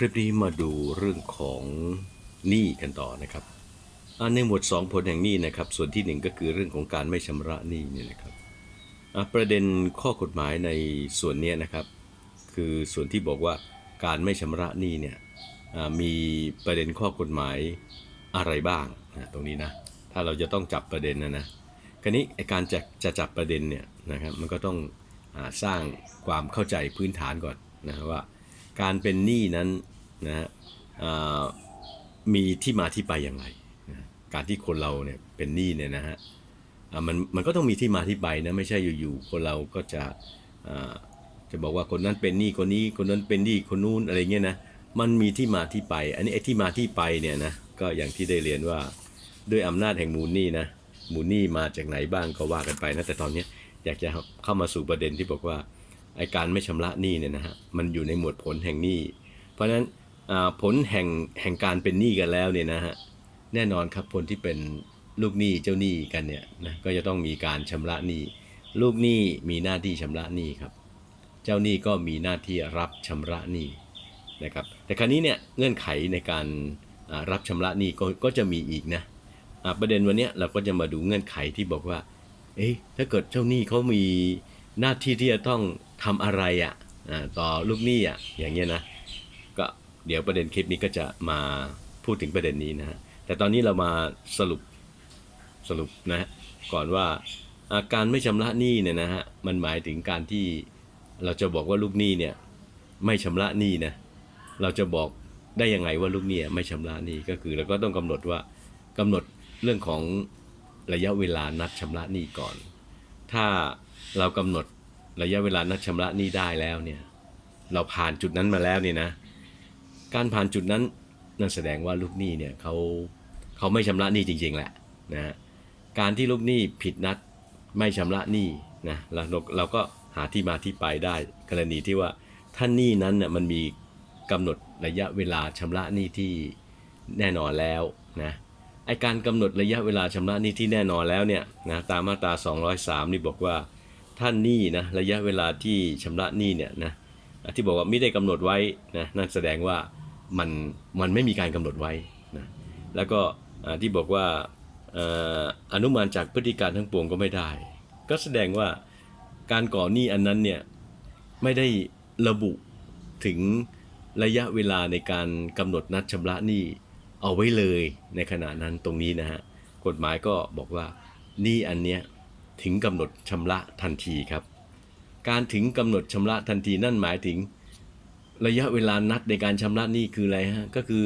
คลิปนี้มาดูเรื่องของหนี้กันต่อนะครับอ่าในหมวด 2 ผลแห่งหนี้นะครับ ส่วนที่ 1 ก็คือเรื่องของการไม่ชำระหนี้เนี่ยนะครับอ่าประเด็นข้อกฎหมายในส่วนเนี้ยนะครับ คือส่วนที่บอกว่าการไม่ชำระหนี้เนี่ยอ่ามีประเด็นข้อกฎหมายอะไรบ้างนะตรงนี้นะถ้าเราจะต้องจับประเด็นนะนะคราวนี้การจะจะจับประเด็นเนี่ยนะครับมันก็ต้องอาสร้างความเข้าใจพื้นฐานก่อนนะว่า การเป็นหนี้นั้นนะฮะมีที่มาที่ไปอย่างไรนะการที่คนเราเนี่ยเป็นหนี้เนี่ยนะฮะมันมันก็ต้องมีที่มาที่ไปนะไม่ใช่อยู่ๆคนเราก็จะจะบอกว่าคนนั้นเป็นหนี้คนนี้คนนั้นเป็นหนี้คนนู้นอะไรเงี้ยนะมันมีที่มาที่ไป อันนี้ไอ้ที่มาที่ไปเนี่ยนะก็อย่างที่ได้เรียนว่าด้วยอำนาจแห่งมูลหนี้นะมูลหนี้มาจากไหนบ้างก็ว่ากันไปนะแต่ตอนนี้อยากจะเข้ามาสู่ประเด็นที่บอกว่า ไอการไม่ชำระหนี้เนี่ยนะฮะมันอยู่ในหมวดผลแห่งหนี้ เพราะฉะนั้นผลแห่งแห่งการเป็นหนี้กันแล้วเนี่ยนะฮะแน่นอนครับคนที่เป็นลูกหนี้เจ้าหนี้กันเนี่ยนะก็จะต้องมีการชำระหนี้ลูกหนี้มีหน้าที่ชำระหนี้ครับ เจ้าหนี้ก็มีหน้าที่รับชำระหนี้นะครับแต่ครั้นี้เนี่ยเงื่อนไขในการรับชำระหนี้ก็ก็จะมีอีกนะประเด็นวันเนี้ยเราก็จะมาดูเงื่อนไขที่บอกว่าเอ๊ะถ้าเกิดเจ้าหนี้เขามีหน้าที่ที่จะต้อง ทำอะไรอะ่ะต่อลูกหนี้อะอย่างเงี้ยนะก็เดี๋ยวประเด็นคลิปนี้ก็จะมาพูดถึงประเด็นนี้นะฮะแต่ตอนนี้เรามาสรุปสรุปนะฮะก่อนว่าอาการไม่ชำระหนี้เนี่ยนะฮะมันหมายถึงการที่เราจะบอกว่าลูกหนี้เนี่ยไม่ชำระหนี้นะเราจะบอกได้ยังไงว่าลูกหนี้ไม่ชำระหนี้ก็คือเราก็ต้องกำหนดว่ากำหนดเรื่องของระยะเวลานัดชำระหนี้ก่อน ถ้าเรากำหนด ระยะเวลานัดชำระหนี้ได้แล้วเนี่ยเราผ่านจุดนั้นมาแล้วเนี่ยนะการผ่านจุดนั้นนั่นแสดงว่าลูกหนี้เนี่ยเขาเขาไม่ชำระหนี้จริงๆแหละนะการที่ลูกหนี้ผิดนัดไม่ชำระหนี้นะเราเราก็หาที่มาที่ไปได้กรณีที่ว่าท่านหนี้นั้นเนี่ยมันมีกำหนดระยะเวลาชำระหนี้ที่แน่นอนแล้วนะไอการกำหนดระยะเวลาชำระหนี้ที่แน่นอนแล้วเนี่ยนะตามมาตรา 203 นี่บอกว่า ท่านหนี้นะระยะเวลาที่ชำระหนี้เนี่ยนะที่บอกว่าไม่ได้กำหนดไว้นะนั่นแสดงว่ามันมันไม่มีการกำหนดไว้นะแล้วก็ที่บอกว่าเอ่ออนุมานจากพฤติการทั้งปวงก็ไม่ได้ ก็แสดงว่าการก่อหนี้อันนั้นเนี่ยไม่ได้ระบุถึงระยะเวลาในการกำหนดนัดชำระหนี้เอาไว้เลยในขณะนั้นตรงนี้นะฮะกฎหมายก็บอกว่าหนี้อันเนี้ย ถึงกำหนดชำระทันทีครับ การถึงกำหนดชำระทันทีนั่นหมายถึง ระยะเวลานัดในการชำระหนี้คืออะไรฮะก็คือ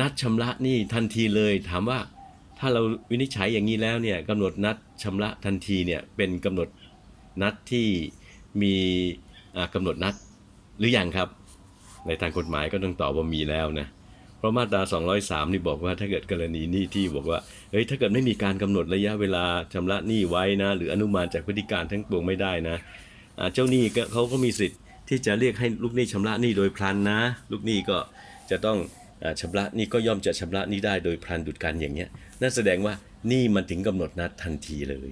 นัดชำระหนี้ทันทีเลย ถามว่าถ้าเราวินิจฉัยอย่างนี้แล้วเนี่ยกำหนดนัดชำระทันทีเนี่ยเป็นกำหนดนัดที่มีอ่ากำหนดนัดหรือยังครับ ในทางกฎหมายก็ต้องตอบว่ามีแล้วนะ เพราะมาตรา 203 นี่บอกว่าถ้าเกิดกรณีหนี้ที่บอกว่าเฮ้ยถ้าเกิดไม่มีการกำหนดระยะเวลาชำระหนี้ไว้นะ หรืออนุมานจากพฤติการทั้งปวงไม่ได้นะเจ้าหนี้เขาก็มีสิทธิ์ที่จะเรียกให้ลูกหนี้ชำระหนี้โดยพลันนะ ลูกหนี้ก็จะต้องอาชำระหนี้ก็ย่อมจะชำระหนี้ได้โดยพลันดุดกันอย่างเงี้ยนั่นแสดงว่าหนี้มันถึงกำหนดนัดทันทีเลย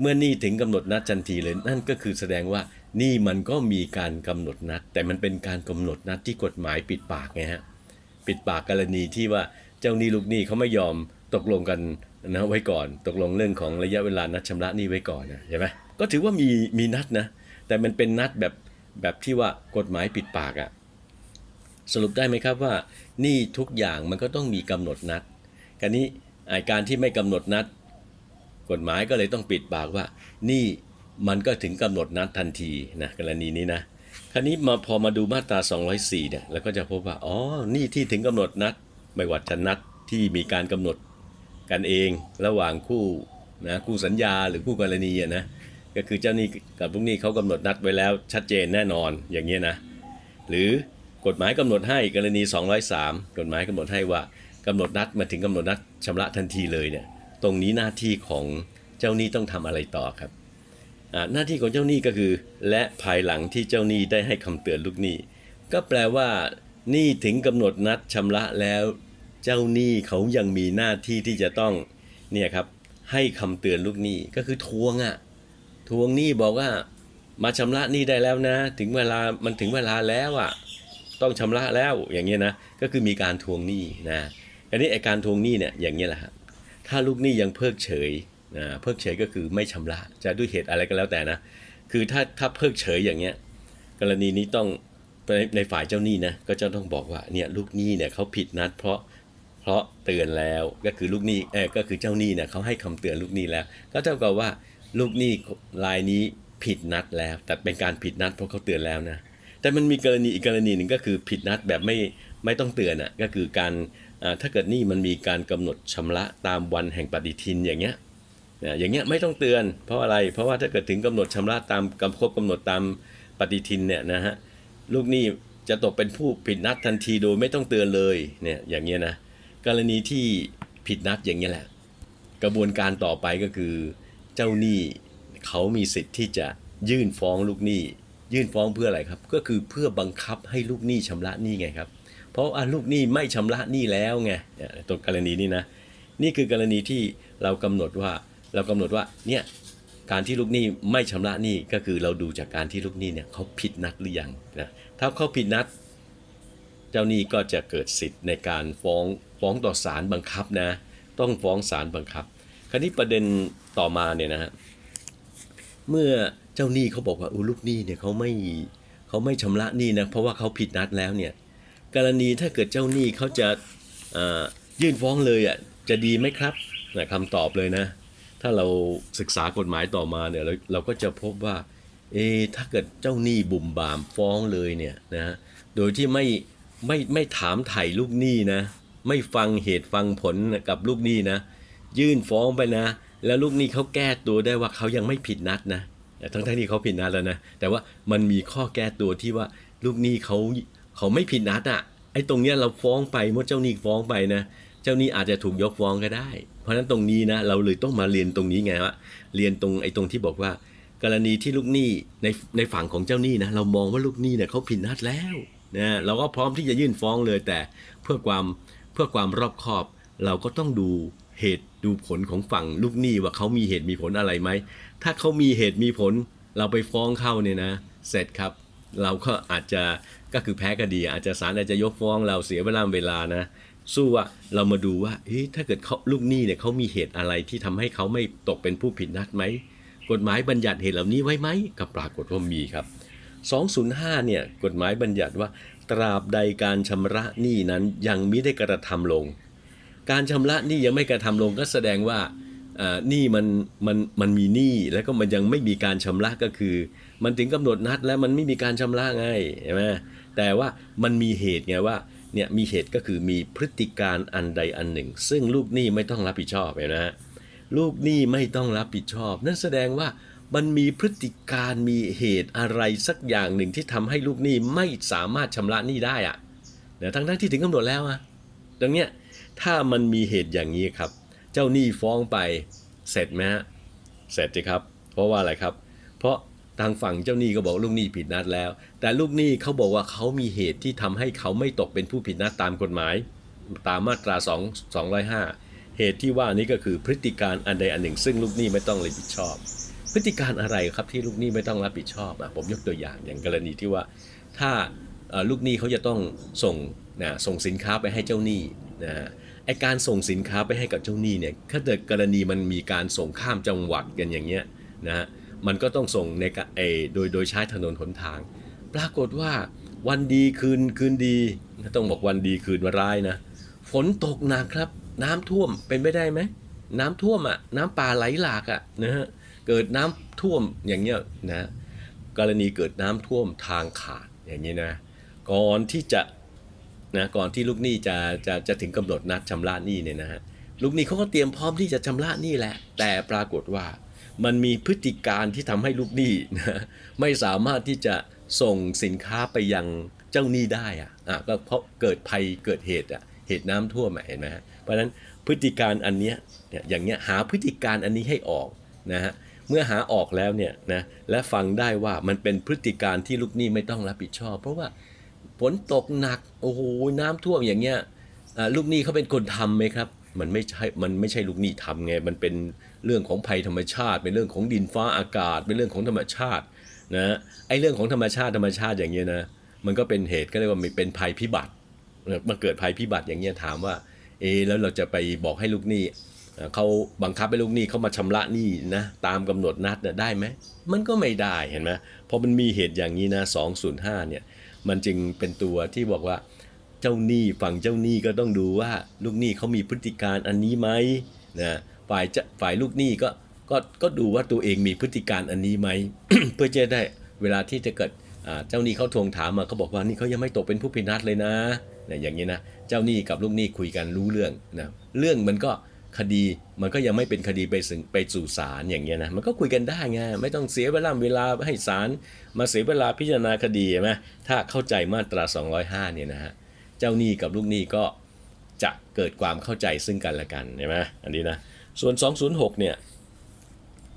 เมื่อหนี้ถึงกำหนดนัดทันทีเลยนั่นก็คือแสดงว่าหนี้มันก็มีการกำหนดนัด แต่มันเป็นการกำหนดนัดที่กฎหมายปิดปากไงฮะ ปิดปากกรณีที่ว่าเจ้าหนี้ลูกหนี้เขาไม่ยอมตกลงกันนะไว้ก่อน ตกลงเรื่องของระยะเวลานัดชำระหนี้ไว้ก่อนนะใช่ไหมก็ถือว่ามีมีนัดนะ แต่มันเป็นนัดแบบแบบที่ว่ากฎหมายปิดปากอะสรุปได้ไหมครับว่าหนี้ทุกอย่างมันก็ต้องมีกำหนดนัดการนี้ไอ้การที่ไม่กำหนดนัด กฎหมายก็เลยต้องปิดปากว่านี่มันก็ถึงกำหนดนัดทันทีนะกรณีนี้นะ คราวนี้มาพอมาดูมาตรา 204 เนี่ยแล้วก็จะพบว่า อ๋อ นี่ที่ถึงกำหนดนัด ไม่ว่าจะนัดที่มีการกำหนดกันเองระหว่างคู่นะคู่สัญญาหรือคู่กรณีนะก็คือเจ้าหนี้กับลูกหนี้เขากำหนดนัดไว้แล้วชัดเจนแน่นอนอย่างเงี้ยนะ หรือกฎหมายกำหนดให้กรณี 203 กฎหมายกำหนดให้ว่ากำหนดนัดมาถึงกำหนดนัดชำระทันทีเลยเนี่ยตรงนี้หน้าที่ของเจ้าหนี้ต้องทำอะไรต่อครับ หน้าที่ของเจ้าหนี้ก็คือ และภายหลังที่เจ้าหนี้ได้ให้คำเตือนลูกหนี้ ก็แปลว่าหนี้ถึงกำหนดนัดชำระแล้ว เจ้าหนี้เขายังมีหน้าที่ที่จะต้องเนี่ยครับให้คำเตือนลูกหนี้ก็คือทวงอะ่ะทวงหนี้บอกว่ามาชำระหนี้ได้แล้วนะ ถึงเวลามันถึงเวลาแล้วอะ่ะต้องชำระแล้วอย่างเงี้ยนะก็คือมีการทวงหนี้นะอันนี้ไอการทวงหนี้เนี่ยอย่างเงี้ยแหละฮะถ้าลูกหนี้ยังเพิกเฉย นะเพิกเฉยก็คือไม่ชำระจะด้วยเหตุอะไรก็แล้วแต่นะ คือถ้าถ้าเพิกเฉยอย่างเงี้ยกรณีนี้ต้องในในฝ่ายเจ้าหนี้นะก็จะต้องบอกว่าเนี่ยลูกหนี้เนี่ยเขาผิดนัด เพราะเพราะเตือนแล้วก็คือลูกหนี้เออก็คือเจ้าหนี้เนี่ยเขาให้คำเตือนลูกหนี้แล้ว ก็เท่ากับว่าลูกหนี้รายนี้ผิดนัดแล้ว แต่เป็นการผิดนัดเพราะเขาเตือนแล้วนะแต่มันมีกรณีอีกกรณีหนึ่งก็คือผิดนัดแบบไม่ไม่ต้องเตือนอะก็คือการถ้าเกิดหนี่มันมีการกำหนดชำระตามวันแห่งปฏิทินอย่างเงี้ย นะอย่างเงี้ยไม่ต้องเตือนเพราะอะไร เพราะว่าถ้าเกิดถึงกำหนดชำระตามกำครบกำหนดตามปฏิทินเนี่ยนะฮะลูกหนี้จะตกเป็นผู้ผิดนัดทันทีโดยไม่ต้องเตือนเลยเนี่ยอย่างเงี้ยนะกรณีที่ผิดนัดอย่างเงี้ยแหละ กระบวนการต่อไปก็คือ เจ้าหนี้เขามีสิทธิ์ที่จะยื่นฟ้องลูกหนี้ ยื่นฟ้องเพื่ออะไรครับ ก็คือเพื่อบังคับให้ลูกหนี้ชำระหนี้ไงครับ เพราะว่าลูกหนี้ไม่ชำระหนี้แล้วไงตรงกรณีนี้นะนี่คือกรณีที่เรากำหนดว่า เรากำหนดว่าเนี่ยการที่ลูกหนี้ไม่ชำระหนี้ก็คือเราดูจากการที่ลูกหนี้เนี่ยเขาผิดนัดหรือยังนะถ้าเขาผิดนัด เจ้าหนี้ก็จะเกิดสิทธิ์ในการฟ้องฟ้องต่อศาลบังคับนะ ต้องฟ้องศาลบังคับ คราวนี้ประเด็นต่อมาเนี่ยนะฮะเมื่อเจ้าหนี้เขาบอกว่าอู้ลูกหนี้เนี่ยเขาไม่เขาไม่ชำระหนี้นะเพราะว่าเขาผิดนัดแล้วเนี่ยกรณีถ้าเกิดเจ้าหนี้เขาจะยื่นฟ้องเลยอะจะดีไหมครับนะคำตอบเลยนะ ถ้าเราศึกษากฎหมายต่อมาเนี่ยเราเราก็จะพบว่าเอถ้าเกิดเจ้าหนี้บุ่มบามฟ้องเลยเนี่ยนะโดยที่ไม่ไม่ไม่ถามไถ่ลูกหนี้นะ ไม่ฟังเหตุฟังผลกับลูกหนี้นะ ยื่นฟ้องไปนะ แล้วลูกหนี้เขาแก้ตัวได้ว่าเขายังไม่ผิดนัดนะทั้งทั้งที่เขาผิดนัดแล้วนะ แต่ว่ามันมีข้อแก้ตัวที่ว่าลูกหนี้เขาเขาไม่ผิดนัดอะ่ะไอ้ตรงเนี้ยเราฟ้องไปเมื่อเจ้าหนี้ฟ้องไปนะ เจ้าหนี้อาจจะถูกยกฟ้องก็ได้ ราะฉะนั้นตรงนี้นะเราเลยต้องมาเรียนตรงนี้ไงว่าเรียนตรงไอ้ตรงที่บอกว่า กรณีที่ลูกหนี้ในในฝั่งของเจ้าหนี้นะเรามองว่าลูกหนี้เนี่ยเขาผิดนัดแล้วนะเราก็พร้อมที่จะยื่นฟ้องเลยแต่เพื่อความเพื่อความรอบคอบ เราก็ต้องดูเหตุดูผลของฝั่งลูกหนี้ว่าเขามีเหตุมีผลอะไรไหมถ้าเขามีเหตุมีผล เราไปฟ้องเข้าเนี่ยนะ เสร็จครับ เราก็อาจจะก็คือแพ้คดี อาจจะศาลอาจจะยกฟ้องเราเสียเวลาเวลานะ สู้ว่าเรามาดูว่าถ้าเกิดเขาลูกหนี้เนี่ยเขามีเหตุอะไรที่ทำให้เขาไม่ตกเป็นผู้ผิดนัดไหมกฎหมายบัญญัติเหตุเหล่านี้ไว้ไหมก็ปรากฏว่ามีครับ 205 เนี่ยกฎหมายบัญญัติว่า ตราบใดการชำระหนี้นั้นยังมิได้กระทำลง การชำระหนี้ยังไม่กระทำลงก็แสดงว่าอ่อหนี้มันมันมันมีหนี้แล้วก็มันยังไม่มีการชำระก็คือ มันถึงกำหนดนัดแล้วมันไม่มีการชำระไงใช่ไหมแต่ว่ามันมีเหตุไงว่า เนี่ยมีเหตุก็คือมีพฤติการอันใดอันหนึ่ง ซึ่งลูกหนี้ไม่ต้องรับผิดชอบเห็นไหมฮะลูกหนี้ไม่ต้องรับผิดชอบ นั่นแสดงว่ามันมีพฤติการมีเหตุอะไรสักอย่างหนึ่งที่ทำให้ลูกหนี้ไม่สามารถชำระหนี้ได้อะนะทั้งทั้งที่ถึงกำหนดแล้วอะดังเนี้ยถ้ามันมีเหตุอย่างนี้ครับ เจ้าหนี้ฟ้องไปเสร็จไหมฮะเสร็จสิครับ เพราะว่าอะไรครับ เพราะ ทางฝั่งเจ้าหนี้ก็บอกลูกหนี้ผิดนัดแล้ว แต่ลูกหนี้เขาบอกว่าเขามีเหตุที่ทำให้เขาไม่ตกเป็นผู้ผิดนัดตามกฎหมาย ตามมาตรา 2 205 เหตุที่ว่านี้ก็คือพฤติการอันใดอันหนึ่ง ซึ่งลูกหนี้ไม่ต้องรับผิดชอบ พฤติการอะไรครับที่ลูกหนี้ไม่ต้องรับผิดชอบอะผมยกตัวอย่างอย่างกรณีที่ว่า ถ้าลูกหนี้เขาจะต้องส่งนะส่งสินค้าไปให้เจ้าหนี้นะไอการส่งสินค้าไปให้กับเจ้าหนี้เนี่ยถ้าเกิดกรณีมันมีการส่งข้ามจังหวัดกันอย่างเงี้ยนะฮะ มันก็ต้องส่งในกเอโดยโดยใช้ถนนหนทาง ปรากฏว่าวันดีคืนคืนดีต้องบอกวันดีคืนวันร้ายนะ ฝนตกหนักครับ น้ำท่วมเป็นไปได้ไหมน้ำท่วมอะน้ำป่าไหลหลากอะนะฮะเกิดน้ำท่วมอย่างเงี้ยนะกรณีเกิดน้ำท่วมทางขาดอย่างนี้นะก่อนที่จะนะก่อนที่ลูกหนี้จะจะจะถึงกำหนดนัดชำระหนี้เนี่ยนะฮะลูกหนี้เขาก็เตรียมพร้อมที่จะชำระหนี้แหละแต่ปรากฏว่า มันมีพฤติการที่ทำให้ลูกหนี้นะไม่สามารถที่จะส่งสินค้าไปยังเจ้าหนี้ได้อะอะก็เพราะเกิดภัยเกิดเหตุอะเหตุน้ำท่วมเห็นไหมฮะเพราะฉะนั้นพฤติการอันเนี้ยเนี่ยอย่างเงี้ยหาพฤติการอันนี้ให้ออกนะฮะเมื่อหาออกแล้วเนี่ยนะและฟังได้ว่ามันเป็นพฤติการที่ลูกหนี้ไม่ต้องรับผิดชอบ เพราะว่าฝนตกหนักโอ้โหน้ำท่วมอย่างเงี้ยลูกหนี้เขาเป็นคนทำไหมครับ มันไม่ใช่มันไม่ใช่ลูกหนี้ทำไงมันเป็น เรื่องของภัยธรรมชาติ เป็นเรื่องของดินฟ้าอากาศ เป็นเรื่องของธรรมชาตินะไอ้เรื่องของธรรมชาติธรรมชาติอย่างเงี้ยนะมันก็เป็นเหตุก็เรียกว่ามีเป็นภัยพิบัติมาเกิดภัยพิบัติอย่างเงี้ยถามว่าเอแล้วเราจะไปบอกให้ลูกหนี้เขาบังคับให้ลูกหนี้เขามาชำระหนี้นะตามกำหนดนัดน่ะได้ไหมมันก็ไม่ได้เห็นไหมพอมันมีเหตุอย่างนี้นะ205เนี่ยมันจึงเป็นตัวที่บอกว่าเจ้าหนี้ฝั่งเจ้าหนี้ก็ต้องดูว่าลูกหนี้เขามีพฤติการอันนี้ไหมนะ ฝ่ายจะฝ่ายลูกหนี้ก็ก็ก็ดูว่าตัวเองมีพฤติการอันนี้ไหม เพื่อจะได้เวลาที่จะเกิดเจ้าหนี้เขาทวงถามมาเขาบอกว่านี่เขายังไม่ตกเป็นผู้ผินัดเลยนะนะอย่างนี้นะเจ้าหนี้กับลูกหนี้คุยกันรู้เรื่องนะเรื่องมันก็คดีมันก็ยังไม่เป็นคดีไปถึงไปสู่ศาลอย่างเงี้ยนะมันก็คุยกันได้ไงไม่ต้องเสียเวลาเวลาให้ศาลมาเสียเวลาพิจารณาคดีใช่ไหมถ้าเข้าใจมาตรา 205เนี่ยนะฮะเจ้าหนี้กับลูกหนี้ก็จะเกิดความเข้าใจซึ่งกันและกันใช่ไหมอันนี้นะ ส่วน 206 เนี่ย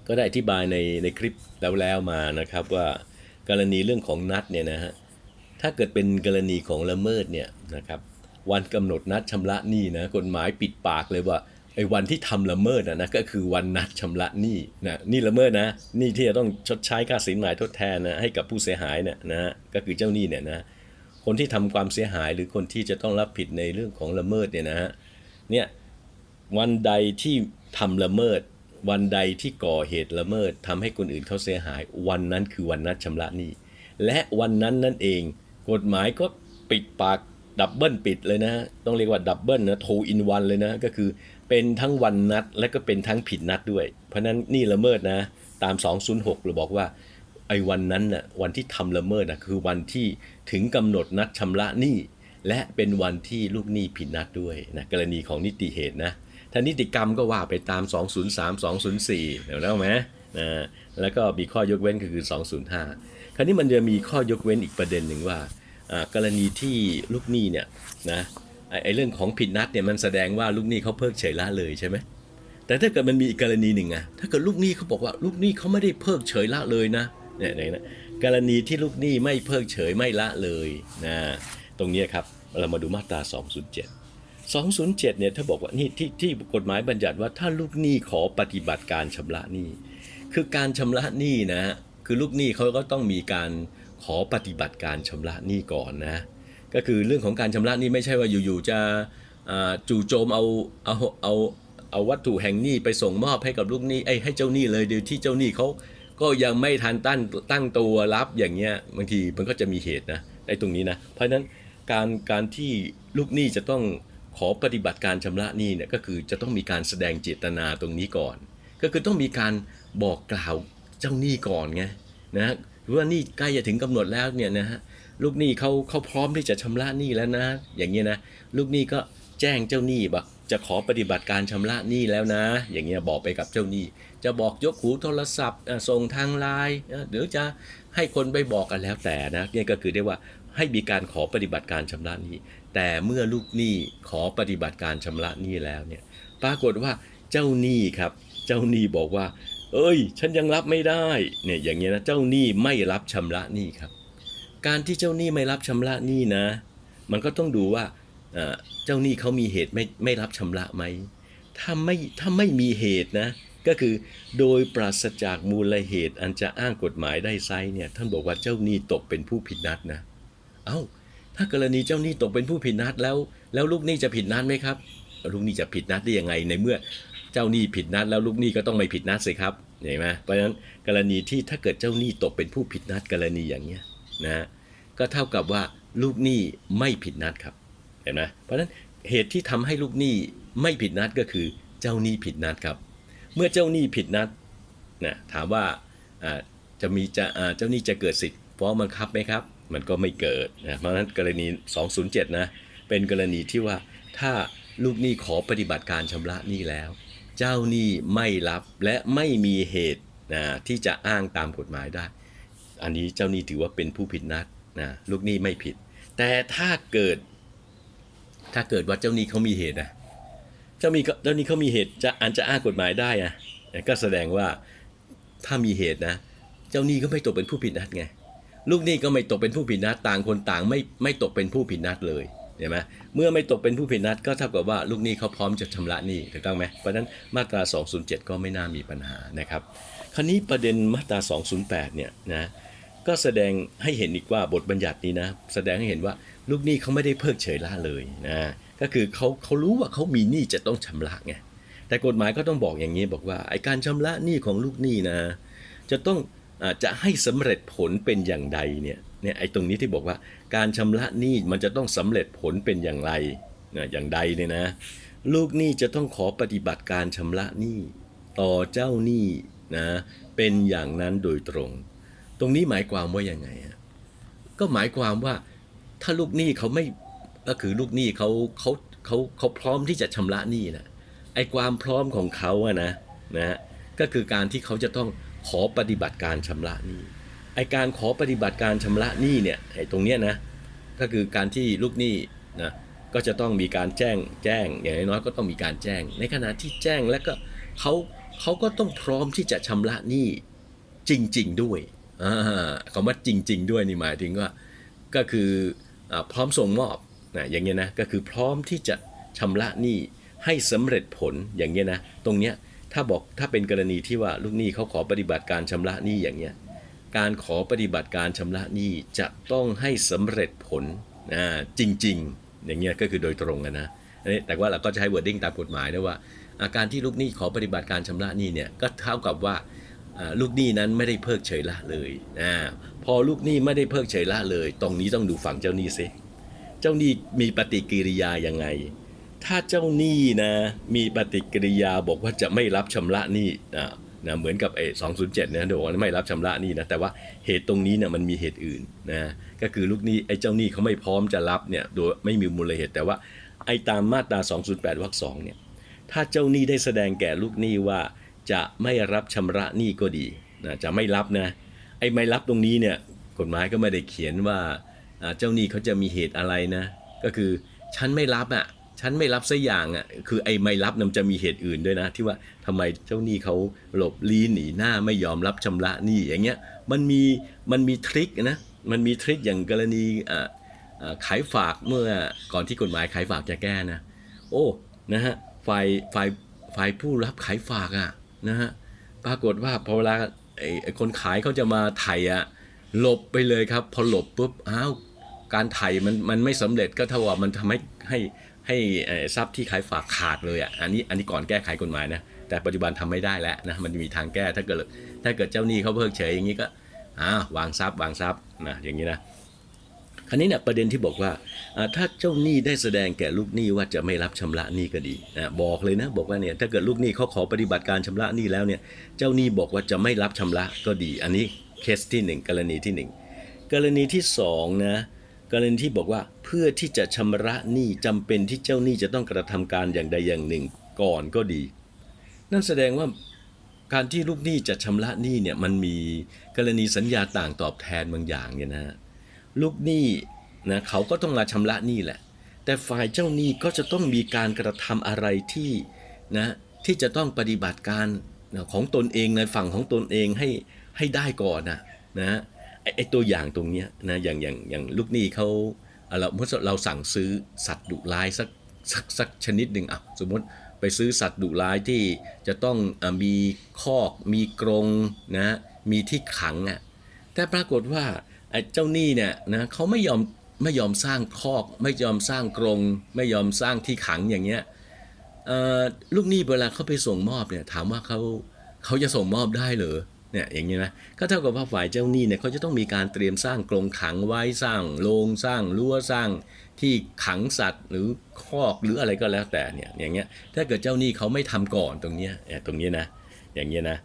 ก็ได้อธิบายในในคลิปแล้วแล้วมานะครับว่ากรณีเรื่องของนัดเนี่ยนะฮะ ถ้าเกิดเป็นกรณีของละเมิดเนี่ยนะครับ วันกำหนดนัดชำระหนี้นะกฎหมายปิดปากเลยว่าไอ้วันที่ทำละเมิดนะนะก็คือวันนัดชำระหนี้นะนี่ละเมิดนะนี่ที่จะต้องชดใช้ค่าสินหมายทดแทนนะให้กับผู้เสียหายเนี่ยนะฮะก็คือเจ้าหนี้เนี่ยนะคนที่ทำความเสียหายหรือคนที่จะต้องรับผิดในเรื่องของละเมิดเนี่ยนะฮะเนี่ยวันใดที่ ทำละเมิด วันใดที่ก่อเหตุละเมิดทำให้คนอื่นเขาเสียหาย วันนั้นคือวันนัดชำระหนี้ และวันนั้นนั่นเอง กฎหมายก็ปิดปากดับเบิลปิดเลยนะ ต้องเรียกว่าดับเบิลนะทูอินวันเลยนะ ก็คือเป็นทั้งวันนัดและก็เป็นทั้งผิดนัดด้วย เพราะนั้นนี่ละเมิดนะ ตาม 206เราบอกว่าไอ้วันนั้นน่ะวันที่ทำละเมิดน่ะคือวันที่ถึงกำหนดนัดชำระหนี้ และเป็นวันที่ลูกหนี้ผิดนัดด้วยนะกรณีของนิติเหตุนะ ถ้านิติกรรมก็ว่าไปตาม 203 204เดี๋ยวแล้วไหมนะแล้วก็มีข้อยกเว้นก็คือ 205 คราวนี้มันจะมีข้อยกเว้นอีกประเด็นหนึ่งว่ากรณีที่ลูกหนี้เนี่ยนะไอ้เรื่องของผิดนัดเนี่ยมันแสดงว่าลูกหนี้เขาเพิกเฉยละเลยใช่ไหมแต่ถ้าเกิดมันมีอีกกรณีหนึ่งอะถ้าเกิดลูกหนี้เขาบอกว่าลูกหนี้เขาไม่ได้เพิกเฉยละเลยนะเนี่ยนะกรณีที่ลูกหนี้ไม่เพิกเฉยไม่ละเลยนะตรงนี้ครับเรามาดูมาตรา 207 207เนี่ยถ้าบอกว่านี่ที่ที่กฎหมายบัญญัติว่าถ้าลูกหนี้ขอปฏิบัติการชำระหนี้ คือการชำระหนี้นะคือลูกหนี้เขาก็ต้องมีการขอปฏิบัติการชำระหนี้ก่อนนะก็คือเรื่องของการชำระหนี้ไม่ใช่ว่าอยู่ๆจะจู่โจมเอาเอาเอาเอาวัตถุแห่งหนี้ไปส่งมอบให้กับลูกหนี้ไอ้ให้เจ้าหนี้เลยโดยที่เจ้าหนี้เขาก็ยังไม่ทันตั้งตั้งตัวรับอย่างเงี้ยบางทีมันก็จะมีเหตุนะในตรงนี้นะเพราะฉะนั้นการการที่ลูกหนี้จะต้อง ขอปฏิบัติการชำระหนี้เนี่ยก็คือจะต้องมีการแสดงเจตนาตรงนี้ก่อน ก็คือต้องมีการบอกกล่าวเจ้าหนี้ก่อนไงนะหรือว่านี่ใกล้จะถึงกำหนดแล้วเนี่ยนะฮะลูกหนี้เขาเขาพร้อมที่จะชำระหนี้แล้วนะ อย่างเงี้ยนะลูกหนี้ก็แจ้งเจ้าหนี้บอกจะขอปฏิบัติการชำระหนี้แล้วนะ อย่างเงี้ยบอกไปกับเจ้าหนี้ จะบอกยกหูโทรศัพท์ส่งทางไลน์หรือจะให้คนไปบอกกันแล้วแต่นะเนี่ยก็คือเรียกว่าให้มีการขอปฏิบัติการชำระหนี้ แต่เมื่อลูกหนี้ขอปฏิบัติการชำระหนี้แล้วเนี่ยปรากฏว่าเจ้าหนี้ครับ เจ้าหนี้บอกว่า เอ้ย ฉันยังรับไม่ได้เนี่ยอย่างเงี้ยนะเจ้าหนี้ไม่รับชำระหนี้ครับ การที่เจ้าหนี้ไม่รับชำระหนี้นะ มันก็ต้องดูว่าเจ้าหนี้เขามีเหตุไม่ไม่รับชำระไหมถ้าไม่ถ้าไม่มีเหตุนะ ก็คือโดยปราศจากมูลเหตุอันจะอ้างกฎหมายได้ไซเนี่ยท่านบอกว่าเจ้าหนี้ตกเป็นผู้ผิดนัดนะเอ้า ถ้ากรณีเจ้าหนี้ตกเป็นผู้ผิดนัดแล้ว แล้วลูกหนี้จะผิดนัดไหมครับ ลูกหนี้จะผิดนัดได้ยังไงในเมื่อเจ้าหนี้ผิดนัดแล้วลูกหนี้ก็ต้องไม่ผิดนัดสิครับเห็นไหมเพราะฉะนั้นกรณีที่ถ้าเกิดเจ้าหนี้ตกเป็นผู้ผิดนัดกรณีอย่างเงี้ยนะก็เท่ากับว่าลูกหนี้ไม่ผิดนัดครับเห็นไหมเพราะฉะนั้นเหตุที่ทำให้ลูกหนี้ไม่ผิดนัดก็คือเจ้าหนี้ผิดนัดครับ เมื่อเจ้าหนี้ผิดนัดนะถามว่าจะมีจะเจ้าหนี้จะเกิดสิทธิ์ฟ้องบังคับไหมครับ มันก็ไม่เกิดนะเพราะฉะนั้นกรณี 207 นะ เป็นกรณีที่ว่าถ้าลูกหนี้ขอปฏิบัติการชำระหนี้แล้ว เจ้าหนี้ไม่รับและไม่มีเหตุนะที่จะอ้างตามกฎหมายได้ อันนี้เจ้าหนี้ถือว่าเป็นผู้ผิดนัดนะลูกหนี้ไม่ผิด แต่ถ้าเกิด ถ้าเกิดว่าเจ้าหนี้เขามีเหตุนะเจ้ามีเจ้าหนี้เขามีเหตุจะอันจะอ้างกฎหมายได้อะก็แสดงว่าถ้ามีเหตุนะ เจ้าหนี้ก็ไม่ตกเป็นผู้ผิดนัดไง ลูกหนี้ก็ไม่ตกเป็นผู้ผิดนัดต่างคนต่างไม่ไม่ตกเป็นผู้ผิดนัดเลยเห็นไหมเมื่อไม่ตกเป็นผู้ผิดนัดก็เท่ากับว่าลูกหนี้เขาพร้อมจะชำระหนี้ถูกต้องไหมเพราะฉะนั้นมาตรา 207 ก็ไม่น่ามีปัญหานะครับ คราวนี้ประเด็นมาตรา 208 เนี่ยนะก็แสดงให้เห็นอีกว่าบทบัญญัตินี้นะแสดงให้เห็นว่าลูกหนี้เขาไม่ได้เพิกเฉยละเลยนะก็คือเขาเขารู้ว่าเขามีหนี้จะต้องชำระไงแต่กฎหมายก็ต้องบอกอย่างนี้บอกว่าไอการชำระหนี้ของลูกหนี้นะ จะต้อง จะให้สำเร็จผลเป็นอย่างใดเนี่ยเนี่ยไอ้ตรงนี้ที่บอกว่าการชำระหนี้มันจะต้องสำเร็จผลเป็นอย่างไรนะอย่างใดเนี่ยนะ ลูกหนี้จะต้องขอปฏิบัติการชำระหนี้ต่อเจ้าหนี้นะเป็นอย่างนั้นโดยตรง ตรงนี้หมายความว่ายังไงอะก็หมายความว่าถ้าลูกหนี้เขาไม่ก็คือลูกหนี้เขาเขาเขาเขาพร้อมที่จะชำระหนี้นะไอ้ความพร้อมของเขาอะนะนะก็คือการที่เขาจะต้อง ขอปฏิบัติการชำระหนี้ไอการขอปฏิบัติการชำระหนี้เนี่ยไอตรงเนี้ยนะก็คือการที่ลูกหนี้นะก็จะต้องมีการแจ้งแจ้งอย่างน้อยก็ต้องมีการแจ้ง ในขณะที่แจ้งแล้วก็เขาเขาก็ต้องพร้อมที่จะชำระหนี้จริง ๆ ด้วยอ่าคำว่าจริง ๆ ด้วยนี่หมายถึงว่าก็คืออพร้อมส่งมอบนะอย่างเงี้ยนะก็คือพร้อมที่จะชำระหนี้ให้สำเร็จผลอย่างเงี้ยนะตรงเนี้ย ถ้าบอกถ้าเป็นกรณีที่ว่าลูกหนี้เขาขอปฏิบัติการชำระหนี้อย่างเงี้ยการขอปฏิบัติการชำระหนี้จะต้องให้สำเร็จผลนะจริง ๆ อย่างเงี้ยก็คือโดยตรงนะอันนี้แต่ว่าเราก็จะใช้ wording ตามกฎหมายนะว่า อาการที่ลูกหนี้ขอปฏิบัติการชำระหนี้เนี่ยก็เท่ากับว่าลูกหนี้นั้นไม่ได้เพิกเฉยละเลยนะพอลูกหนี้ไม่ได้เพิกเฉยละเลย ตรงนี้ต้องดูฝั่งเจ้าหนี้ซิเจ้าหนี้มีปฏิกิริยายังไง ถ้าเจ้าหนี้นะมีปฏิกิริยาบอกว่าจะไม่รับชำระหนี้นะนะเหมือนกับไอ้207นะเดี๋ยวบอกว่าไม่รับชำระหนี้นะแต่ว่าเหตุตรงนี้เนี่ยมันมีเหตุอื่นนะก็คือลูกหนี้ไอ้เจ้าหนี้เขาไม่พร้อมจะรับเนี่ยโดยไม่มีมูลเหตุ แต่ว่าไอ้ตามมาตรา 208วรรคสองเนี่ยถ้าเจ้าหนี้ได้แสดงแก่ลูกหนี้ว่าจะไม่รับชำระหนี้ก็ดีนะจะไม่รับนะไอ้ไม่รับตรงนี้เนี่ยกฎหมายก็ไม่ได้เขียนว่าอ่าเจ้าหนี้เขาจะมีเหตุอะไรนะก็คือฉันไม่รับอะ ฉันไม่รับสักอย่างอะคือไอ้ไม่รับนี่ยมันจะมีเหตุอื่นด้วยนะ ที่ว่าทำไมเจ้าหนี้เขาหลบลี้หนีหน้าไม่ยอมรับชำระหนี้อย่างเงี้ยมันมีมันมีทริคนะมันมีทริคอย่างกรณีอ่าขายฝากเมื่อก่อนที่กฎหมายขายฝากจะแก้นะ โอ้นะฮะฝ่ายฝ่ายฝ่ายผู้รับขายฝากอะนะฮะปรากฏว่าพอเวลาไอ้คนขายเขาจะมาไถ่อะหลบไปเลยครับ พอหลบปุ๊บอ้าวการไถ่มันมันไม่สำเร็จก็เท่ากับมันทำให้ให้ ให้ทรัพย์ที่ขายฝากขาดเลยอะอันนี้อันนี้ก่อนแก้ไขกฎหมายนะแต่ปัจจุบันทำไม่ได้แล้วนะมันมีทางแก้ถ้าเกิดถ้าเกิดเจ้าหนี้เขาเพิกเฉยอย่างนี้ก็อ้าวางทรัพย์วางทรัพย์นะอย่างนี้นะคราวนี้เนี่ยประเด็นที่บอกว่าถ้าเจ้าหนี้ได้แสดงแก่ลูกหนี้ว่าจะไม่รับชำระหนี้ก็ดีนะบอกเลยนะบอกว่าเนี่ยถ้าเกิดลูกหนี้เขาขอปฏิบัติการชำระหนี้แล้วเนี่ยเจ้าหนี้บอกว่าจะไม่รับชำระก็ดี อันนี้เคสที่หนึ่งกรณีที่หนึ่งกรณีที่สองนะ กรณีที่บอกว่าเพื่อที่จะชำระหนี้จำเป็นที่เจ้าหนี้จะต้องกระทำการอย่างใดอย่างหนึ่งก่อนก็ดี นั่นแสดงว่าการที่ลูกหนี้จะชำระหนี้เนี่ยมันมีกรณีสัญญาต่างตอบแทนบางอย่างเนี่ยนะลูกหนี้นะเขาก็ต้องมาชำระหนี้แหละ แต่ฝ่ายเจ้าหนี้ก็จะต้องมีการกระทำอะไรที่นะที่จะต้องปฏิบัติการของตนเองในฝั่งของตนเองให้ให้ได้ก่อนนะนะ ไอ้ไอตัวอย่างตรงเนี้ยนะอย่างอย่างอย่างลูกหนี้เขาเราเมื่อเราสั่งซื้อสัตว์ดุร้ายสักสักสักชนิดหนึ่งอะสมมติไปซื้อสัตว์ดุร้ายที่จะต้องอมีคอก มีกรงนะมีที่ขังอะแต่ปรากฏว่าไอ้เจ้าหนี้เนี่ยนะเขาไม่ยอมไม่ยอมสร้างคอก ไม่ยอมสร้างกรง ไม่ยอมสร้างที่ขังอย่างเงี้ยลูกหนี้เวลาเขาไปส่งมอบเนี่ยถามว่าเขาเขาจะส่งมอบได้หรอ เนี่ยอย่างนี้นะก็เท่ากับว่าฝ่ายเจ้าหนี้เนี่ยเขาจะต้องมีการเตรียมสร้างกรงขังไว้สร้างโรงสร้างรั้วสร้างที่ขังสัตว์หรือคอกหรืออะไรก็แล้วแต่เนี่ยอย่างเงี้ยถ้าเกิดเจ้าหนี้เขาไม่ทำก่อนตรงเนี้ยตรงนี้นะอย่างเงี้ยนะ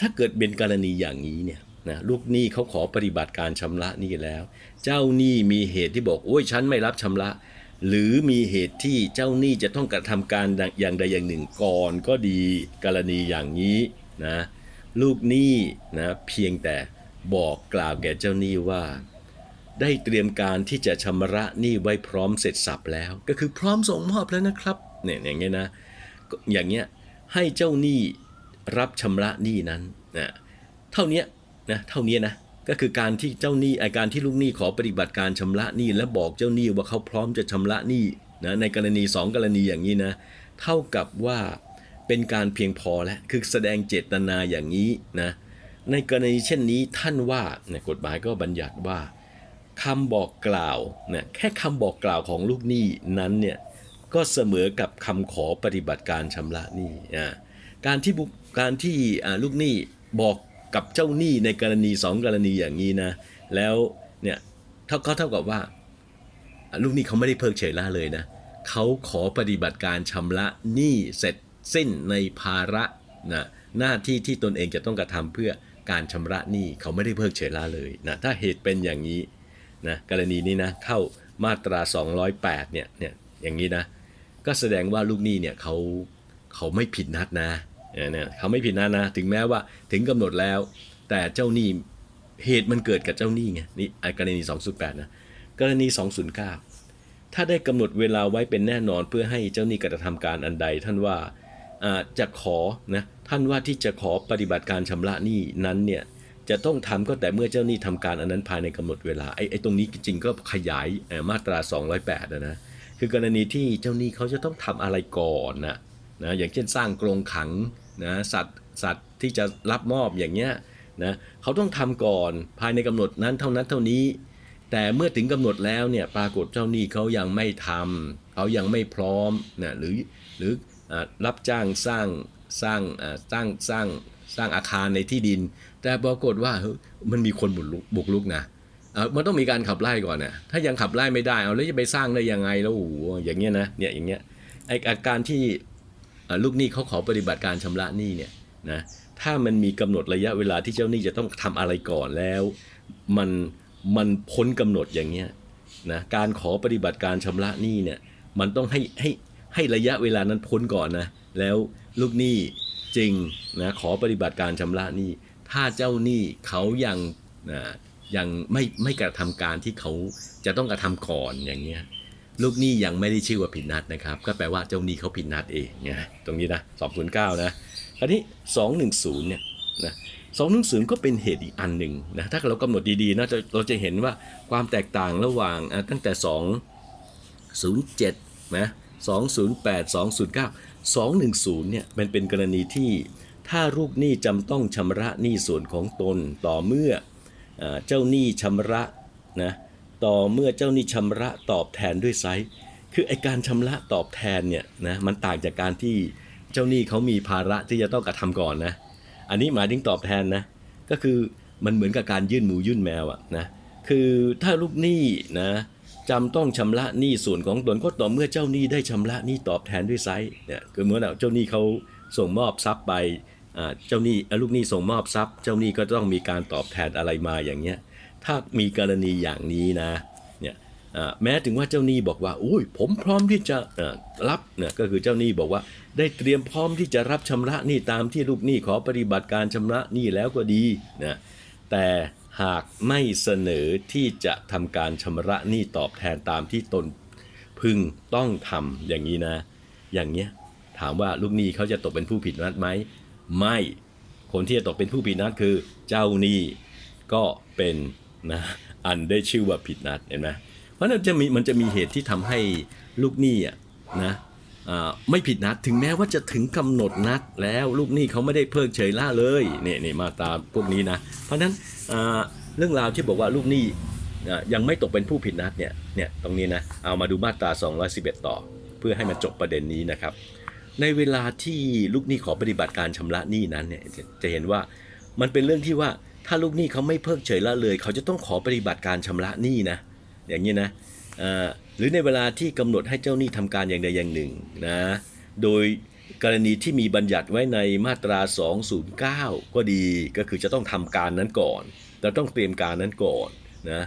ถ้าเกิดเป็นกรณีอย่างนี้เนี่ยนะลูกหนี้เขาขอปฏิบัติการชำระหนี้แล้ว เจ้าหนี้มีเหตุที่บอกโอ้ยฉันไม่รับชำระ หรือมีเหตุที่เจ้าหนี้จะต้องกระทำการอย่างใดอย่างหนึ่งก่อนก็ดีกรณีอย่างนี้นะ ลูกหนี้นะเพียงแต่บอกกล่าวแก่เจ้าหนี้ว่า ได้เตรียมการที่จะชำระหนี้ไว้พร้อมเสร็จสับแล้ว ก็คือพร้อมส่งมอบแล้วนะครับเนี่ยอย่างเงี้ยนะก็อย่างเงี้ยให้เจ้าหนี้รับชำระหนี้นั้นนะเท่านี้นะเท่านี้นะก็คือการที่เจ้าหนี้อาการที่ลูกหนี้ขอปฏิบัติการชำระหนี้ และบอกเจ้าหนี้ว่าเขาพร้อมจะชำระหนี้นะในกรณีสองกรณีอย่างนี้นะเท่ากับว่า เป็นการเพียงพอแล้วคือแสดงเจตนาอย่างนี้นะในกรณีเช่นนี้ท่านว่าในยกฎหมายก็บัญญัติว่าคำบอกกล่าวเนี่ยแค่คำบอกกล่าวของลูกหนี้นั้นเนี่ยก็เสมอกับคำขอปฏิบัติการชำระหนี้อ่าการที่บุการที่อ่าลูกหนี้บอกกับเจ้าหนี้ในกรณีสองกรณีอย่างนี้นะแล้วเนี่ยเท่าก็เท่ากับว่าลูกหนี้เขาไม่ได้เพิกเฉยละเลยนะเขาขอปฏิบัติการชำระหนี้เสร็จ สิ้นในภาระนะหน้าที่ที่ตนเองจะต้องกระทำเพื่อการชำระหนี้เขาไม่ได้เพิกเฉยละเลยนะถ้าเหตุเป็นอย่างนี้นะกรณีนี้นะเข้ามาตรา 208เนี่ยเนี่ยอย่างนี้นะก็แสดงว่าลูกหนี้เนี่ยเขาเขาไม่ผิดนัดนะเนี่ยเขาไม่ผิดนัดนะถึงแม้ว่าถึงกำหนดแล้ว แต่เจ้าหนี้เหตุมันเกิดกับเจ้าหนี้ไงนี่กรณี 208นะกรณี 209 ถ้าได้กำหนดเวลาไว้เป็นแน่นอนเพื่อให้เจ้าหนี้กระทำการอันใด ท่านว่า จะขอนะท่านว่าที่จะขอปฏิบัติการชำระหนี้นั้นเนี่ยจะต้องทำก็แต่เมื่อเจ้าหนี้ทำการอันนั้นภายในกำหนดเวลาไอ้ไอ้ตรงนี้จริงก็ขยายมาตรา 208นะนะคือกรณีที่เจ้าหนี้เขาจะต้องทำอะไรก่อนนะนะอย่างเช่นสร้างกรงขังนะสัตว์สัตว์ที่จะรับมอบอย่างเงี้ยนะเขาต้องทำก่อนภายในกำหนดนั้นเท่านั้นเท่านี้ แต่เมื่อถึงกำหนดแล้วเนี่ยปรากฏเจ้าหนี้เขายังไม่ทำเขายังไม่พร้อมนะหรือหรือ รับจ้างสร้างสร้างสร้างสร้างสร้างอาคารในที่ดิน แต่ปรากฏว่ามันมีคนบุกรุกบุกรุกนะมันต้องมีการขับไล่ก่อนนะถ้ายังขับไล่ไม่ได้เอาแล้วจะไปสร้างได้ยังไงแล้วโอ้โหอย่างเงี้ยนะเนี่ยอย่างเงี้ยไออาการที่ลูกหนี้เขาขอปฏิบัติการชำระหนี้เนี่ยนะถ้ามันมีกำหนดระยะเวลาที่เจ้าหนี้จะต้องทำอะไรก่อนแล้ว มันมันพ้นกำหนดอย่างเงี้ยนะการขอปฏิบัติการชำระหนี้เนี่ยมันต้องให้ให้ ให้ระยะเวลานั้นพ้นก่อนนะ แล้วลูกหนี้จริงนะขอปฏิบัติการชำระหนี้ ถ้าเจ้าหนี้เขายังนะยังไม่ไม่กระทำการที่เขาจะต้องกระทำก่อนอย่างเงี้ยลูกหนี้ยังไม่ได้ชื่อว่าผิดนัดนะครับ ก็แปลว่าเจ้าหนี้เขาผิดนัดเองไงตรงนี้นะ209นะคราวนี้ 210เนี่ยนะสองหนึ่งศูนย์ก็เป็นเหตุอีกอันหนึ่งนะถ้าเรากำหนดดีๆนะจะเราจะเห็นว่าความแตกต่างระหว่างตั้งแต่ 207นะ 208 209 210เนี่ยมันเป็นกรณีที่ถ้าลูกหนี้จำต้องชำระหนี้ส่วนของตนต่อเมื่ออเจ้าหนี้ชำระนะต่อเมื่อเจ้าหนี้ชำระตอบแทนด้วยไซคือไอการชำระตอบแทนเนี่ยนะมันต่างจากการที่เจ้าหนี้เขามีภาระที่จะต้องกระทำก่อนนะอันนี้หมายถึงตอบแทนนะก็คือมันเหมือนกับการยื่นหมูยื่นแมวอะนะคือถ้าลูกหนี้นะ จำต้องชำระหนี้ส่วนของตนก็ต่อเมื่อเจ้าหนี้ได้ชำระหนี้ตอบแทนด้วยไซส์เนี่ยคือเมื่อเอาเจ้าหนี้เขาส่งมอบทรัพย์ไปเจ้าหนี้ลูกหนี้ส่งมอบทรัพย์ เจ้าหนี้ก็ต้องมีการตอบแทนอะไรมาอย่างเงี้ยถ้ามีกรณีอย่างนี้นะเนี่ยแม้ถึงว่าเจ้าหนี้บอกว่าอุ้ยผมพร้อมที่จะรับเนี่ยก็คือเจ้าหนี้บอกว่า ได้เตรียมพร้อมที่จะรับชำระหนี้ตามที่ลูกหนี้ขอปฏิบัติการชำระหนี้แล้วก็ดีนะแต่ หากไม่เสนอที่จะทำการชำระหนี้ตอบแทนตามที่ตนพึงต้องทำอย่างนี้นะ อย่างเงี้ยถามว่าลูกหนี้เขาจะตกเป็นผู้ผิดนัดไหมไม่ คนที่จะตกเป็นผู้ผิดนัดคือ เจ้าหนี้ก็เป็นนะอันได้ชื่อว่าผิดนัดเห็นไหมเพราะนั้นจะมีมันจะมีเหตุที่ทำให้ลูกหนี้อะนะ ไม่ผิดนัดถึงแม้ว่าจะถึงกำหนดนัดแล้วลูกหนี้เขาไม่ได้เพิกเฉยล่าเลยเนี่ยนี่มาตราพวกนี้นะ เพราะฉะนั้นเรื่องราวที่บอกว่าลูกหนี้ยังไม่ตกเป็นผู้ผิดนัดเนี่ยเนี่ยตรงนี้นะเอามาดูมาตรา 211 ต่อ เพื่อให้มันจบประเด็นนี้นะครับ ในเวลาที่ลูกหนี้ขอปฏิบัติการชำระหนี้นั้นเนี่ยจะจะเห็นว่ามันเป็นเรื่องที่ว่าถ้าลูกหนี้เขาไม่เพิกเฉยละเลย เขาจะต้องขอปฏิบัติการชำระหนี้นะอย่างนี้นะอ่า หรือในเวลาที่กำหนดให้เจ้าหนี้ทำการอย่างใดอย่างหนึ่งนะโดยกรณีที่มีบัญญัติไว้ในมาตรา 209 ก็ดีก็คือจะต้องทำการนั้นก่อน เราต้องเตรียมการนั้นก่อนนะ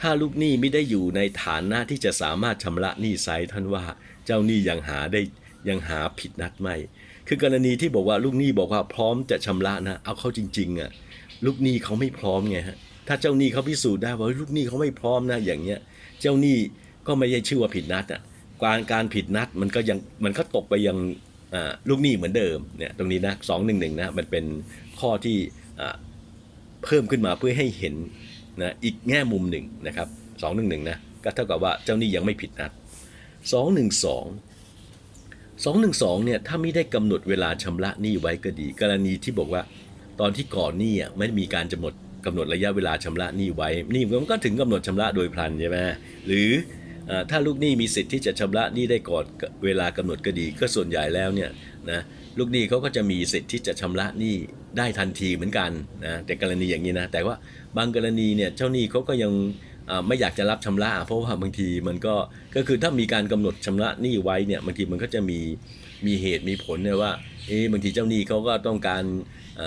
ถ้าลูกหนี้ไม่ได้อยู่ในฐานะที่จะสามารถชำระหนี้ไซท่านว่าเจ้าหนี้ยังหาได้ยังหาผิดนัดไม่ คือกรณีที่บอกว่าลูกหนี้บอกว่าพร้อมจะชำระนะ เอาเข้าจริงๆอะลูกหนี้เขาไม่พร้อมไงฮะถ้าเจ้าหนี้เขาพิสูจน์ได้ว่าลูกหนี้เขาไม่พร้อมนะอย่างเงี้ย เจ้าหนี้ ก็ไม่ใช่ชื่อว่าผิดนัดอะการการผิดนัดมันก็ยังมันก็ตกไปยังลูกหนี้เหมือนเดิมเนี่ยตรงนี้นะสองหนึ่งหนึ่งนะมันเป็นข้อที่เพิ่มขึ้นมาเพื่อให้เห็นนะอีกแง่มุมหนึ่งนะครับสองหนึ่งหนึ่งนะก็เท่ากับว่าเจ้าหนี้ยังไม่ผิดนัดสองหนึ่งสอง212เนี่ยถ้าไม่ได้กำหนดเวลาชำระหนี้ไว้ก็ดี กรณีที่บอกว่าตอนที่ก่อนหนี้อะไม่มีการกำหนดกำหนดระยะเวลาชำระหนี้ไว้หนี่มันก็ถึงกำหนดชำระโดยพลันใช่ไหมหรือ ถ้าลูกหนี้มีสิทธิ์ที่จะชำระหนี้ได้ก่อนเวลากำหนดก็ดี ก็ส่วนใหญ่แล้วเนี่ยนะลูกหนี้เขาก็จะมีสิทธิ์ที่จะชำระหนี้ได้ทันทีเหมือนกันนะแต่กรณีอย่างนี้นะแต่ว่าบางกรณีเนี่ยเจ้าหนี้เขาก็ยังไม่อยากจะรับชำระ เพราะว่าบางทีมันก็ก็คือถ้ามีการกำหนดชำระหนี้ไว้เนี่ยบางทีมันก็จะมีมีเหตุมีผลเนี่ยว่าเอ๊บางทีเจ้าหนี้เขาก็ต้องการอ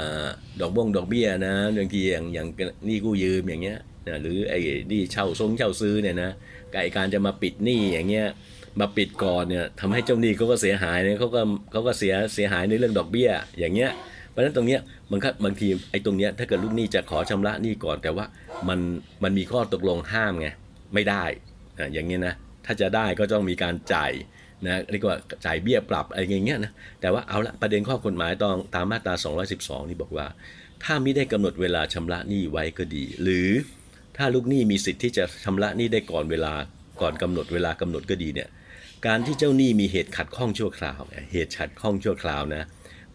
ดอกบ้งดอกเบี้ยนะบางทีอย่างอย่างหนี้กู้ยืมอย่างเงี้ยนะหรือไอ้หนี้เช่าทรงเช่าซื้อเนี่ยนะ กับไอการจะมาปิดหนี้อย่างเงี้ยมาปิดก่อนเนี่ยทำให้เจ้าหนี้เขาก็เสียหายเนี่ยเขาก็เขาก็เสียเสียหายในเรื่องดอกเบี้ย อย่างเงี้ยเพราะฉะนั้นตรงเนี้ยมันก็บางทีไอ้ตรงเนี้ยถ้าเกิดลูกหนี้จะขอชำระหนี้ก่อน แต่ว่ามันมันมีข้อตกลงห้ามไงไม่ได้อะอย่างเงี้ยนะถ้าจะได้ก็ต้องมีการจ่ายนะเรียกว่าจ่ายเบี้ยปรับอะไรอย่างเงี้ยนะแต่ว่าเอาละประเด็นข้อกฎหมายตองตามมาตรา 212 นี่บอกว่า ถ้าไม่ได้กำหนดเวลาชำระหนี้ไว้ก็ดี หรือ ถ้าลูกหนี้มีสิทธิ์ที่จะชำระหนี้ได้ก่อนเวลาก่อนกำหนดเวลากำหนดก็ดีเนี่ยการที่เจ้าหนี้มีเหตุขัดข้องชั่วคราว เหตุขัดข้องชั่วคราวนะ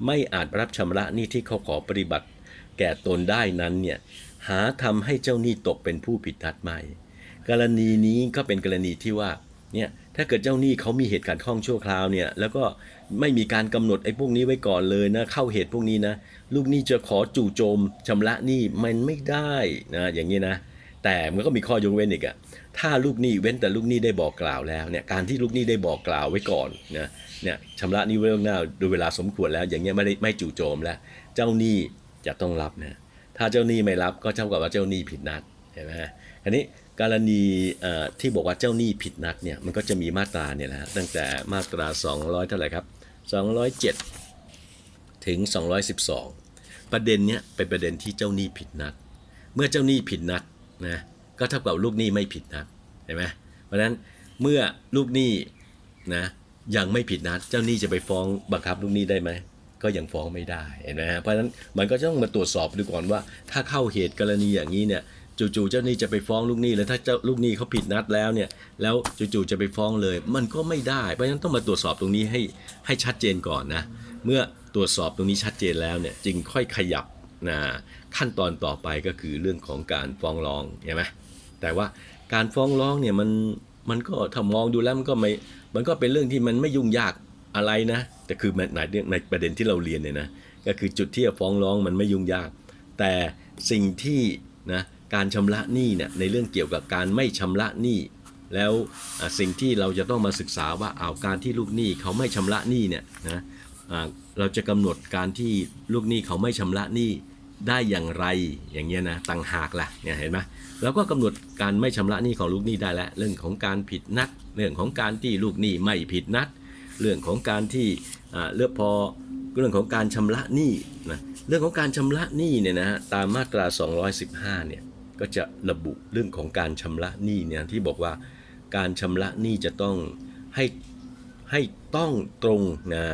ไม่อาจรับชำระหนี้ที่เขาขอปฏิบัติ แก่ตนได้นั้นเนี่ยหาทำให้เจ้าหนี้ตกเป็นผู้ผิดนัดไม่กรณีนี้ก็เป็นกรณีที่ว่าเนี่ยถ้าเกิดเจ้าหนี้เขามีเหตุการณ์ข้องชั่วคราวเนี่ยแล้วก็ไม่มีการกำหนดไอ้พวกนี้ไว้ก่อนเลยนะเข้าเหตุพวกนี้นะลูกหนี้จะขอจู่โจมชำระหนี้มันไม่ได้นะอย่างนี้นะ แต่มันก็มีข้อยกเว้นอีกอะถ้าลูกหนี้เว้นแต่ลูกหนี้ได้บอกกล่าวแล้วเนี่ยการที่ลูกหนี้ได้บอกกล่าวไว้ก่อนนะเนี่ยชำระหนี้ไว้ล่วงหน้าโดยเวลาสมควรแล้ว อย่างเงี้ยไม่ได้ไม่จู่โจมแล้ว เจ้าหนี้จะต้องรับนะถ้าเจ้าหนี้ไม่รับก็เท่ากับว่าเจ้าหนี้ผิดนัดเห็นไหมฮะอันนี้กรณีที่บอกว่าเจ้าหนี้ผิดนัดเนี่ยมันก็จะมีมาตราเนี่ยนะตั้งแต่มาตรา 200 เท่าไหร่ครับ 207 ถึง 212 ประเด็นเนี้ยเป็นประเด็นที่เจ้าหนี้ผิดนัด เมื่อเจ้าหนี้ผิดนัด นะก็เท่ากับลูกหนี้ไม่ผิดนัดเห็นไหมเพราะฉะนั้นเมื่อลูกหนี้นะยังไม่ผิดนัดเจ้าหนี้จะไปฟ้องบังคับลูกหนี้ได้ไหมก็ยังฟ้องไม่ได้เห็นไหมฮะเพราะฉะนั้นมันก็ต้องมาตรวจสอบดูก่อนว่า ถ้าเข้าเหตุกรณีอย่างนี้เนี่ยจู่ๆเจ้าหนี้จะไปฟ้องลูกหนี้แล้วถ้าเจ้าลูกหนี้เขาผิดนัดแล้วเนี่ยแล้วจู่ๆจะไปฟ้องเลย มันก็ไม่ได้ เพราะฉะนั้นต้องมาตรวจสอบตรงนี้ให้ให้ชัดเจนก่อนนะเมื่อตรวจสอบตรงนี้ชัดเจนแล้วเนี่ยจึงค่อยขยับ นะขั้นตอนต่อไปก็คือเรื่องของการฟ้องร้องใช่ไหมแต่ว่าการฟ้องร้องเนี่ยมันมันก็ถ้ามองดูแล้วมันก็ไม่มันก็เป็นเรื่องที่มันไม่ยุ่งยากอะไรนะแต่คือในในประเด็นที่เราเรียนเนี่ยนะก็คือจุดที่จะฟ้องร้องมันไม่ยุ่งยาก แต่สิ่งที่นะการชำระหนี้เนี่ยในเรื่องเกี่ยวกับการไม่ชำระหนี้แล้วสิ่งที่เราจะต้องมาศึกษาว่าเอาวการที่ลูกหนี้เขาไม่ชำระหนี้เนี่ยนะเราจะกำหนดการที่ลูกหนี้เขาไม่ชำระหนี้ ได้อย่างไรอย่างเงี้ยนะต่างหากล่ะเนี่ยเห็นไหมแล้วก็กำหนดการไม่ชำระหนี้ของลูกหนี้ได้แล้ว เรื่องของการผิดนัด เรื่องของการที่ลูกหนี้ไม่ผิดนัด เรื่องของการที่เลือกพอเรื่องของการชำระหนี้นะเรื่องของการชำระหนี้เนี่ยนะฮะตามมาตรา 215เนี่ยก็จะระบุเรื่องของการชำระหนี้เนี่ยที่บอกว่าการชำระหนี้จะต้องให้ให้ต้องตรงนะ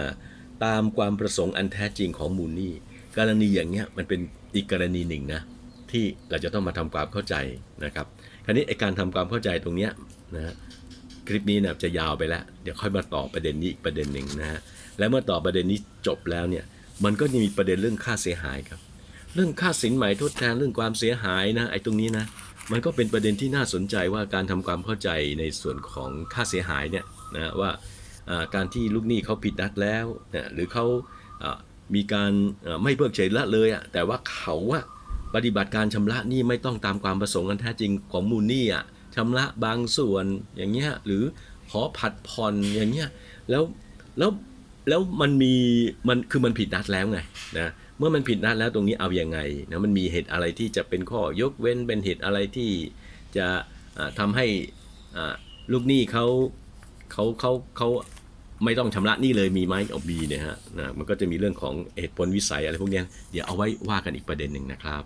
ตามความประสงค์อันแท้จริงของมูลหนี้ กรณีอย่างเงี้ยมันเป็นอีกกรณีหนึ่งนะที่เราจะต้องมาทำความเข้าใจนะครับ คราวนี้ไอการทำความเข้าใจตรงเนี้ยนะฮะคลิปนี้นะจะยาวไปแล้ว เดี๋ยวค่อยมาต่อประเด็นนี้อีกประเด็นหนึ่งนะฮะและเมื่อต่อประเด็นนี้จบแล้วเนี่ยมันก็จะมีประเด็นเรื่องค่าเสียหายครับ เรื่องค่าสินไหมทดแทนเรื่องความเสียหายนะไอ้ตรงนี้นะมันก็เป็นประเด็นที่น่าสนใจว่าการทำความเข้าใจในส่วนของค่าเสียหายเนี่ยนะว่าการที่ลูกหนี้เขาผิดนัดแล้วนะหรือเขา มีการไม่เพิกเฉยละเลยอะแต่ว่าเขาอะปฏิบัติการชำระหนี้ไม่ต้องตามความประสงค์อันแท้จริงของมูลหนี้อะชำระบางส่วนอย่างเงี้ยหรือขอผัดผ่อนอย่างเงี้ยแล้วแล้วแล้วมันมีมันคือมันผิดนัดแล้วไงนะเมื่อมันผิดนัดแล้วตรงนี้เอาอยัางไงนะมันมีเหตุอะไรที่จะเป็นข้อยกเว้นเป็นเหตุอะไรที่จะอ่าทำให้ลูกหนี้เขาเขาเขาเขา ไม่ต้องชำระหนี้เลยมีไหมเอาบีเนี่ยฮะนะมันก็จะมีเรื่องของเหตุผลวิสัยอะไรพวกนี้เดี๋ยวเอาไว้ว่ากันอีกประเด็นหนึ่งนะครับ